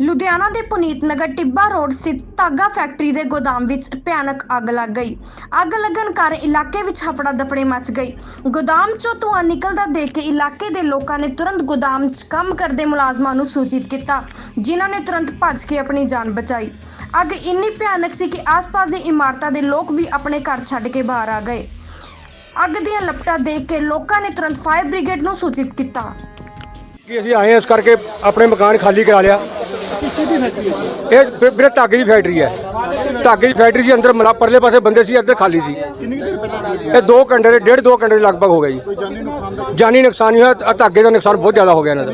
ਲੁਧਿਆਣਾ ਦੇ ਪੁਨੀਤ ਨਗਰ ਟਿੱਬਾ ਰੋਡ ਸਥਿਤ ਧਾਗਾ ਫੈਕਟਰੀ ਦੇ ਗੋਦਾਮ ਵਿੱਚ ਭਿਆਨਕ ਅੱਗ ਲੱਗ ਗਈ। ਅੱਗ ਲੱਗਣ ਕਾਰਨ ਇਲਾਕੇ ਵਿੱਚ ਹਫੜਾ ਦਫੜੇ ਮਚ ਗਈ ਗੋਦਾਮ ਚੋਂ ਧੂੰਆਂ ਨਿਕਲਦਾ ਦੇਖ ਕੇ ਇਲਾਕੇ ਦੇ ਲੋਕਾਂ ਨੇ ਤੁਰੰਤ ਗੋਦਾਮ 'ਚ ਕੰਮ ਕਰਦੇ ਮੁਲਾਜ਼ਮਾਂ ਨੂੰ ਸੂਚਿਤ ਕੀਤਾ, ਜਿਨ੍ਹਾਂ ਨੇ ਤੁਰੰਤ ਭੱਜ ਕੇ ਆਪਣੀ ਜਾਨ ਬਚਾਈ। ਅੱਗ ਇੰਨੀ ਭਿਆਨਕ ਸੀ ਕਿ ਆਸ-ਪਾਸ ਦੀ ਇਮਾਰਤਾਂ ਦੇ ਲੋਕ ਵੀ ਆਪਣੇ ਘਰ ਛੱਡ ਕੇ ਬਾਹਰ ਆ ਗਏ। ਅੱਗ ਦੀਆਂ ਲਪਟਾਂ ਦੇਖ ਕੇ ਲੋਕਾਂ ਨੇ ਤੁਰੰਤ ਫਾਇਰ ਬ੍ਰਿਗੇਡ ਨੂੰ ਸੂਚਿਤ ਕੀਤਾ। ਕਿ ਅਸੀਂ ਆਏ ਹਾਂ ਇਸ ਕਰਕੇ ਆਪਣੇ ਮਕਾਨ ਖਾਲੀ ਕਰਾ ਲਿਆ। ਇਹ ਫਿਰ- ਵੀਰੇ ਧਾਗੇ ਦੀ ਫੈਕਟਰੀ ਹੈ। ਧਾਗੇ ਦੀ ਫੈਕਟਰੀ ਸੀ, ਅੰਦਰ ਮਲਾ ਪਰਲੇ ਪਾਸੇ ਬੰਦੇ ਸੀ, ਇੱਧਰ ਖਾਲੀ ਸੀ। ਇਹ 2 ਘੰਟੇ ਦੇ ਡੇਢ 2 ਘੰਟੇ ਦੇ ਲਗਭਗ ਹੋ ਗਿਆ ਜੀ। ਜਾਨੀ ਨੁਕਸਾਨ ਨਹੀਂ ਹੋਇਆ, ਆਹ ਧਾਗੇ ਦਾ ਨੁਕਸਾਨ ਬਹੁਤ ਜ਼ਿਆਦਾ ਹੋ ਗਿਆ ਇਹਨਾਂ ਦਾ।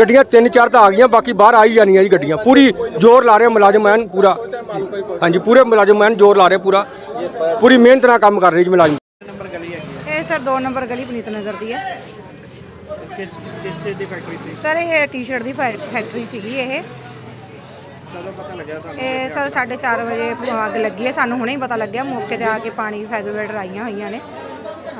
ਗੱਡੀਆਂ ਤਿੰਨ ਚਾਰ ਤਾਂ ਆ ਗਈਆਂ, ਬਾਕੀ ਬਾਹਰ ਆਈ ਜਾਣੀਆਂ ਜੀ ਗੱਡੀਆਂ। ਪੂਰੀ ਜ਼ੋਰ ਲਾ ਰਹੇ ਮੁਲਾਜ਼ਮ ਐਨ ਪੂਰਾ। ਹਾਂਜੀ, ਪੂਰੇ ਮੁਲਾਜ਼ਮ ਐਨ ਜ਼ੋਰ ਲਾ ਰਹੇ ਪੂਰਾ। ਪੂਰੀ ਮਿਹਨਤ ਨਾਲ ਕੰਮ ਕਰ ਰਹੇ ਜੀ ਮੁਲਾਜ਼ਮ। ਇਹ ਸਰ 2 ਨੰਬਰ ਗਲੀ ਪਨੀਤ ਨਗਰ ਦੀ ਹੈ। ਕਿਸ ਕਿਸ ਚੀਜ਼ ਦੀ ਫੈਕਟਰੀ ਸੀ? ਸਰ, ਇਹ ਟੀ-ਸ਼ਰਟ ਦੀ ਫੈ- ਫੈਕਟਰੀ ਸੀਗੀ ਇਹ। ਕਦੋਂ ਪਤਾ ਲੱਗਿਆ ਤੁਹਾਨੂੰ ਇਹ ਸਰ 4:30 ਵਜੇ ਅੱਗ ਲੱਗੀ ਹੈ, ਸਾਨੂੰ ਹੁਣੇ ਹੀ ਪਤਾ ਲੱਗਿਆ। ਮੌਕੇ ਤੇ ਆ ਕੇ ਪਾਣੀ ਫੈਗਰੇਟਰ ਆਈਆਂ ਹੋਈਆਂ ਨੇ।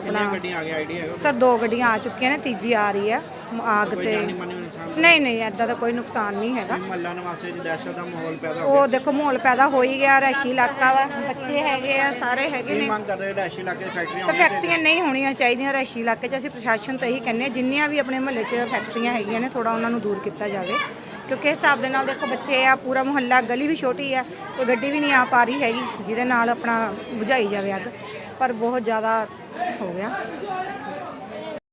ਆਪਣਾ ਗੱਡੀਆਂ ਆ ਗਿਆ ਆਈਡੀਆ ਹੈਗਾ ਸਰ ਦੋ ਗੱਡੀਆਂ ਆ ਚੁੱਕੀਆਂ ਨੇ ਤੀਜੀ ਆ ਰਹੀ ਹੈ ਆਗ ਤੇ ਜਾਨੀ ਮਾਨੀ ਨੁਕਸਾਨ ਨਹੀਂ ਨਹੀਂ ਐਦਾਂ ਦਾ ਕੋਈ ਨੁਕਸਾਨ ਨਹੀਂ ਹੈਗਾ। ਮਹੱਲਾ ਨਿਵਾਸੀ ਦੀ ਦਹਿਸ਼ਤ ਦਾ ਮਾਹੌਲ ਪੈਦਾ ਹੋ ਉਹ ਦੇਖੋ ਮਾਹੌਲ ਪੈਦਾ ਹੋ ਹੀ ਗਿਆ ਰੈਸ਼ੀ ਇਲਾਕਾ ਵਾ ਬੱਚੇ ਹੈਗੇ ਆ ਸਾਰੇ ਹੈਗੇ ਗਿਆ ਨੇ। ਮੰਗ ਕਰ ਰਹੇ ਰੈਸ਼ੀ ਇਲਾਕੇ ਦੀ ਫੈਕਟਰੀਆਂ ਤਾਂ ਫੈਕਟਰੀਆਂ ਨਹੀਂ ਹੋਣੀਆਂ ਚਾਹੀਦੀਆਂ ਰੈਸ਼ੀ ਇਲਾਕੇ 'ਚ ਅਸੀਂ ਪ੍ਰਸ਼ਾਸਨ ਤੋਂ ਇਹੀ ਕਹਿੰਦੇ ਹਾਂ ਜਿੰਨੀਆਂ ਵੀ ਆਪਣੇ ਮੁਹੱਲੇ 'ਚ ਫੈਕਟਰੀਆਂ ਹੈਗੀਆਂ ਨੇ ਥੋੜਾ ਉਹਨਾਂ ਨੂੰ ਦੂਰ ਕੀਤਾ ਜਾਵੇ। ਕਿਉਂਕਿ ਇਸ ਹਿਸਾਬ ਦੇ ਨਾਲ ਦੇਖੋ ਬੱਚੇ ਆ ਪੂਰਾ ਮੁਹੱਲਾ ਗਲੀ ਵੀ ਛੋਟੀ ਆ ਕੋਈ ਗੱਡੀ ਵੀ ਨਹੀਂ ਆ ਪਾ ਰਹੀ ਹੈਗੀ ਜਿਹਦੇ ਨਾਲ ਆਪਣਾ ਬੁਝਾਈ ਜਾਵੇ ਅੱਗ। ਪਰ ਬਹੁਤ ਜ਼ਿਆਦਾ ਹੋ ਗਿਆ।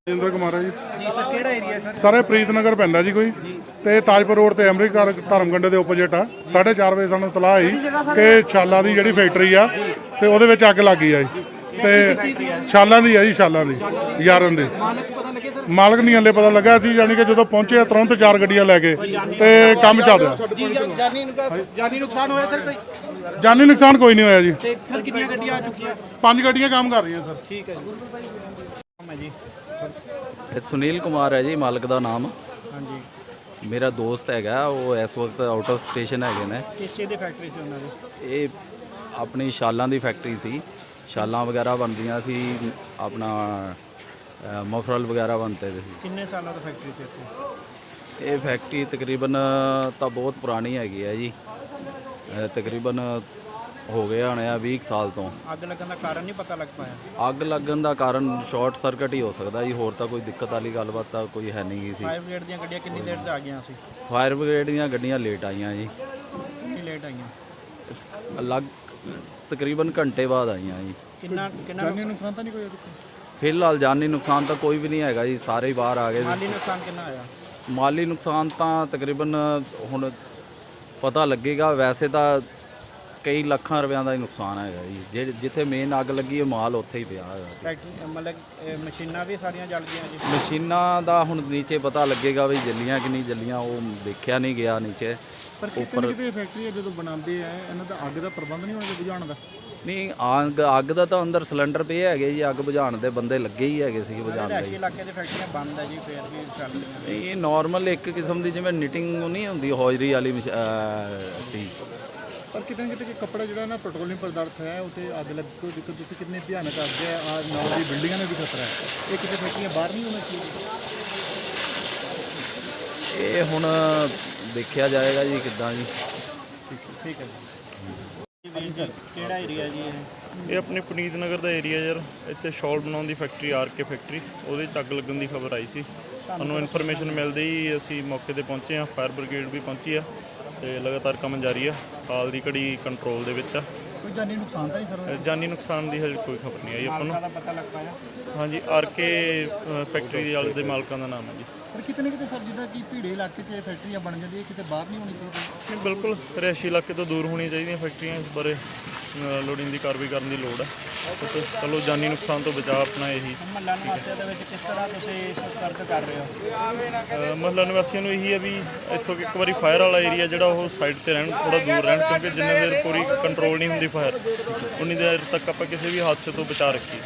ਇੰਦਰ ਕੁਮਾਰ ਹੈ ਜੀ। ਜੀ ਸਰ ਕਿਹੜਾ ਏਰੀਆ ਸਰ? ਸਾਰੇ ਪ੍ਰੀਤ ਨਗਰ ਪੈਂਦਾ ਜੀ ਕੋਈ। ਤੇ ਤਾਜਪੁਰ ਰੋਡ ਤੇ ਅਮਰੀਕਾ ਧਰਮਗੰਡੇ ਦੇ ਆਪੋਜ਼ਿਟ ਆ। 4:30 ਵਜੇ ਸਾਨੂੰ ਤਲਾਹ ਆਈ ਕਿ ਛਾਲਾਂ ਦੀ ਜਿਹੜੀ ਫੈਕਟਰੀ ਆ ਤੇ ਉਹਦੇ ਵਿੱਚ ਅੱਗ ਲੱਗ ਗਈ ਆ ਜੀ। ਤੇ ਛਾਲਾਂ ਦੀ ਆ ਜੀ ਛਾਲਾਂ ਦੀ ਯਾਰਨ ਦੀ। ਮਾਲਕ ਨਹੀਂ ਹਲੇ ਪਤਾ ਲੱਗਾ। ਸੀ ਯਾਨੀ ਕਿ ਜਦੋਂ ਪਹੁੰਚੇ ਤੁਰੰਤ ਚਾਰ ਗੱਡੀਆਂ ਲੈ ਕੇ ਤੇ ਕੰਮ ਚੱਲ ਰਿਹਾ। ਜੀ ਜਾਨੀ ਨੁਕਸਾਨ ਜਾਨੀ ਨੁਕਸਾਨ ਹੋਇਆ ਸਰ ਕੋਈ? ਜਾਨੀ ਨੁਕਸਾਨ ਕੋਈ ਨਹੀਂ ਹੋਇਆ ਜੀ। ਤੇ ਸਰ ਕਿੰਨੀਆਂ ਗੱਡੀਆਂ ਆ ਚੁੱਕੀਆਂ? ਪੰਜ ਗੱਡੀਆਂ ਕੰਮ ਕਰ ਰਹੀਆਂ ਸਰ। ਠੀਕ ਹੈ ਜੀ। ਕੰਮ ਹੈ ਜੀ। ਇਹ ਸੁਨੀਲ ਕੁਮਾਰ ਹੈ ਜੀ ਮਾਲਕ ਦਾ ਨਾਮ। ਹਾਂਜੀ। ਮੇਰਾ ਦੋਸਤ ਹੈਗਾ ਉਹ ਇਸ ਵਕਤ ਆਊਟ ਆਫ ਸਟੇਸ਼ਨ ਹੈਗੇ ਨੇ। ਕਿਸ ਚੀਜ਼ ਦੀ ਫੈਕਟਰੀ ਸੀ ਉਹਨਾਂ ਦੀ? ਇਹ ਆਪਣੀ ਸ਼ਾਲਾਂ ਦੀ ਫੈਕਟਰੀ ਸੀ। ਸ਼ਾਲਾਂ ਵਗੈਰਾ ਬਣਦੀਆਂ ਸੀ ਆਪਣਾ ਮਫਰਲ ਵਗੈਰਾ ਬਣਦੇ ਸੀ ਕਿੰਨੇ ਸਾਲਾਂ ਤੋਂ ਫੈਕਟਰੀ ਸੀ ਇੱਥੇ? ਇਹ ਫੈਕਟਰੀ ਤਕਰੀਬਨ ਤਾਂ ਬਹੁਤ ਪੁਰਾਣੀ ਹੈਗੀ ਹੈ ਜੀ। ਤਕਰੀਬਨ ਹੋ ਗਿਆ ਹੋਣੇ ਆ 20 ਕੁ ਸਾਲ ਤੋਂ। ਅੱਗ ਲੱਗਣ ਦਾ ਕਾਰਨ ਨਹੀਂ ਪਤਾ ਲੱਗ ਪਾਇਆ? ਅੱਗ ਲੱਗਣ ਦਾ ਕਾਰਨ ਸ਼ਾਰਟ ਸਰਕਟ ਹੀ ਹੋ ਸਕਦਾ ਜੀ। ਹੋਰ ਤਾਂ ਕੋਈ ਦਿੱਕਤ ਵਾਲੀ ਗੱਲਬਾਤ ਤਾਂ ਕੋਈ ਹੈ ਨਹੀਂ ਗੀ ਸੀ ਫਾਇਰ ਬ੍ਰਿਗੇਡ ਦੀਆਂ ਗੱਡੀਆਂ ਕਿੰਨੀ ਦੇਰ 'ਚ ਆ ਗਈਆਂ ਸੀ? ਫਾਇਰ ਬ੍ਰਿਗੇਡ ਦੀਆਂ ਗੱਡੀਆਂ ਲੇਟ ਆਈਆਂ ਜੀ। ਕਿੰਨੀ ਲੇਟ ਆਈਆਂ? ਅਲੱਗ ਤਕਰੀਬਨ ਘੰਟੇ ਬਾਅਦ ਆਈਆਂ ਜੀ। ਕਿੰਨਾ ਕਿੰਨਾ ਨੁਕਸਾਨ ਤਾਂ ਨਹੀਂ ਕੋਈ ਫਿਲਹਾਲ ਜਾਨੀ ਨੁਕਸਾਨ ਤਾਂ ਕੋਈ ਵੀ ਨਹੀਂ ਹੈਗਾ ਜੀ ਸਾਰੇ ਹੀ ਬਾਹਰ ਆ ਗਏ ਮਾਲੀ ਨੁਕਸਾਨ ਕਿੰਨਾ ਆਇਆ ਮਾਲੀ ਨੁਕਸਾਨ ਤਾਂ ਤਕਰੀਬਨ ਹੁਣ ਪਤਾ ਲੱਗੇਗਾ ਵੈਸੇ ਤਾਂ ਕਈ ਲੱਖਾਂ ਰੁਪਿਆਂ ਦਾ ਹੀ ਨੁਕਸਾਨ ਹੈਗਾ ਜੀ। ਜਿੱਥੇ ਮੇਨ ਅੱਗ ਲੱਗੀ ਹੈ ਮਾਲ ਉੱਥੇ ਹੀ ਪਿਆ ਹੈਗਾ ਸੀ। ਫੈਕਟਰੀ ਮਤਲਬ ਇਹ ਮਸ਼ੀਨਾਂ ਵੀ ਸਾਰੀਆਂ ਜਲ ਗਈਆਂ ਜੀ? ਮਸ਼ੀਨਾਂ ਦਾ ਹੁਣ ਨੀਚੇ ਪਤਾ ਲੱਗੇਗਾ ਵੀ ਜੱਲੀਆਂ ਕਿ ਨਹੀਂ ਜੱਲੀਆਂ ਉਹ ਦੇਖਿਆ ਨਹੀਂ ਗਿਆ ਨੀਚੇ। ਪਰ ਕਿਤੇ ਨਾ ਕਿਤੇ ਫੈਕਟਰੀ ਜਦੋਂ ਬਣਾਉਂਦੇ ਆ ਇਹਨਾਂ ਦਾ ਅੱਗ ਦਾ ਪ੍ਰਬੰਧ ਨਹੀਂ ਹੋਣਾ ਬੁਝਾਉਣ ਦਾ? ਨਹੀਂ ਅੱਗ ਅੱਗ ਦਾ ਤਾਂ ਅੰਦਰ ਸਿਲੰਡਰ ਪਏ ਹੈਗੇ ਜੀ ਅੱਗ ਬੁਝਾਉਣ ਦੇ ਬੰਦੇ ਲੱਗੇ ਹੀ ਹੈਗੇ ਸੀ ਬੁਝਾਉਣ ਦੇ। ਇਲਾਕੇ 'ਚ ਫੈਕਟਰੀਆਂ ਬੰਦ ਹੈ ਜੀ ਫੇਰ ਵੀ ਚੱਲ ਰਹੀਆਂ ਇਹ ਨਾਰਮਲ ਇੱਕ ਕਿਸਮ ਦੀ ਜਿਵੇਂ ਨਿਟਿੰਗ ਨਹੀਂ ਹੁੰਦੀ ਹੌਜਰੀ ਵਾਲੀ ਸੀ। ਪਰ ਕਿਤੇ ਕਿਤੇ ਕਿ ਕੱਪੜਾ ਜਿਹੜਾ ਨਾ ਪੈਟਰੋਲੀਅਮ ਪਦਾਰਥ ਹੈ ਉੱਤੇ ਅੱਗ ਲੱਗ ਕੋਈ ਦਿੱਕਤ ਤੁਸੀਂ ਕਿੰਨੇ ਭਿਆਨਕ ਅੱਗ ਹੈ ਆ ਨਾਲ ਦੀ ਬਿਲਡਿੰਗਾਂ ਨੂੰ ਵੀ ਖਤਰਾ ਹੈ। ਇਹ ਕਿਤੇ ਫੈਕਟਰੀਆਂ ਬਾਹਰ ਨਹੀਂ ਹੋਣਾ ਚਾਹੀਦੀਆਂ ਇਹ ਹੁਣ ਦੇਖਿਆ ਜਾਏਗਾ ਜੀ ਕਿੱਦਾਂ ਜੀ। ਠੀਕ ਹੈ ਜੀ। ਕਿਹੜਾ ਏਰੀਆ ਜੀ ਇਹ? ਇਹ ਆਪਣੇ ਪੁਨੀਤ ਨਗਰ ਦਾ ਏਰੀਆ ਯਾਰ ਇੱਥੇ ਸ਼ਾਲ ਬਣਾਉਣ ਦੀ ਫੈਕਟਰੀ ਆਰ ਕੇ ਫੈਕਟਰੀ ਉਹਦੇ 'ਚ ਅੱਗ ਲੱਗਣ ਦੀ ਖਬਰ ਆਈ ਸੀ। ਸਾਨੂੰ ਇਨਫੋਰਮੇਸ਼ਨ ਮਿਲਦੇ ਹੀ ਅਸੀਂ ਮੌਕੇ ਤੇ ਪਹੁੰਚੇ ਆ ਫਾਇਰ ਬ੍ਰਿਗੇਡ ਵੀ ਪਹੁੰਚੀ ਆ ਤੇ ਲਗਾਤਾਰ ਕੰਮ ਜਾਰੀ ਆ ਹਾਲ ਦੀ ਘੜੀ ਕੰਟਰੋਲ ਦੇ ਵਿੱਚ ਆ। ਕੋਈ ਜਾਨੀ ਨੁਕਸਾਨ ਤਾਂ ਨਹੀਂ ਸਰ ਅ, ਜਾਨੀ ਨੁਕਸਾਨ ਦੀ ਹਜੇ ਕੋਈ ਖਬਰ ਨਹੀਂ ਆਈ ਆਪਾਂ ਨੂੰ। ਪਤਾ ਲੱਗ ਪਾਇਆ। ਹਾਂਜੀ ਆਰ ਕੇ ਫੈਕਟਰੀ ਦੇ ਆਲੇ ਦੇ ਮਾਲਕਾਂ ਦਾ ਨਾਮ ਹੈ ਜੀ। ਪਰ ਕਿਤੇ ਨਾ ਕਿਤੇ ਸਰ ਜਿੱਦਾਂ ਕਿ ਭੀੜੇ ਇਲਾਕੇ 'ਚ ਇਹ ਫੈਕਟਰੀਆਂ ਬਣ ਜਾਂਦੀਆਂ ਇਹ ਕਿਤੇ ਬਾਹਰ ਨਹੀਂ ਹੋਣੀ ਚਾਹੀਦੀ। ਨਹੀਂ ਬਿਲਕੁਲ ਰਿਹਾਇਸ਼ੀ ਇਲਾਕੇ ਤੋਂ ਦੂਰ ਹੋਣੀਆਂ ਚਾਹੀਦੀਆਂ ਫੈਕਟਰੀਆਂ ਇਸ ਬਾਰੇ ਅ, ਲੋੜੀਂਦੀ ਕਾਰਵਾਈ ਕਰਨ ਦੀ ਲੋੜ ਹੈ। ਤੇ ਚਲੋ ਜਾਨੀ ਨੁਕਸਾਨ ਤੋਂ ਬਚਾਅ ਆਪਣਾ ਇਹੀ। ਮਹੱਲਾ ਨਿਵਾਸੀਆਂ ਦੇ ਵਿੱਚ ਕਿਸ ਤਰ੍ਹਾਂ ਤੁਸੀਂ ਸਤਰਕ ਕਰ ਰਹੇ ਹੋ? ਅ, ਮਹੱਲਾ ਨਿਵਾਸੀਆਂ ਨੂੰ ਇਹੀ ਹੈ ਵੀ ਇੱਥੋਂ ਇੱਕ ਵਾਰੀ ਫਾਇਰ ਵਾਲਾ ਏਰੀਆ ਜਿਹੜਾ ਉਹ ਸਾਈਡ ਤੇ ਰਹਿਣ ਥੋੜਾ ਦੂਰ ਰਹਿਣ ਕਿਉਂਕਿ ਜਿੰਨੇ ਦੇਰ ਪੂਰੀ ਕੰਟਰੋਲ ਨਹੀਂ ਹੁੰਦੀ ਫਾਇਰ ਉਨੀ ਦੇਰ ਤੱਕ ਆਪਾਂ ਕਿਸੇ ਵੀ ਹਾਦਸੇ ਤੋਂ ਬਚਾ ਰੱਖੀਏ।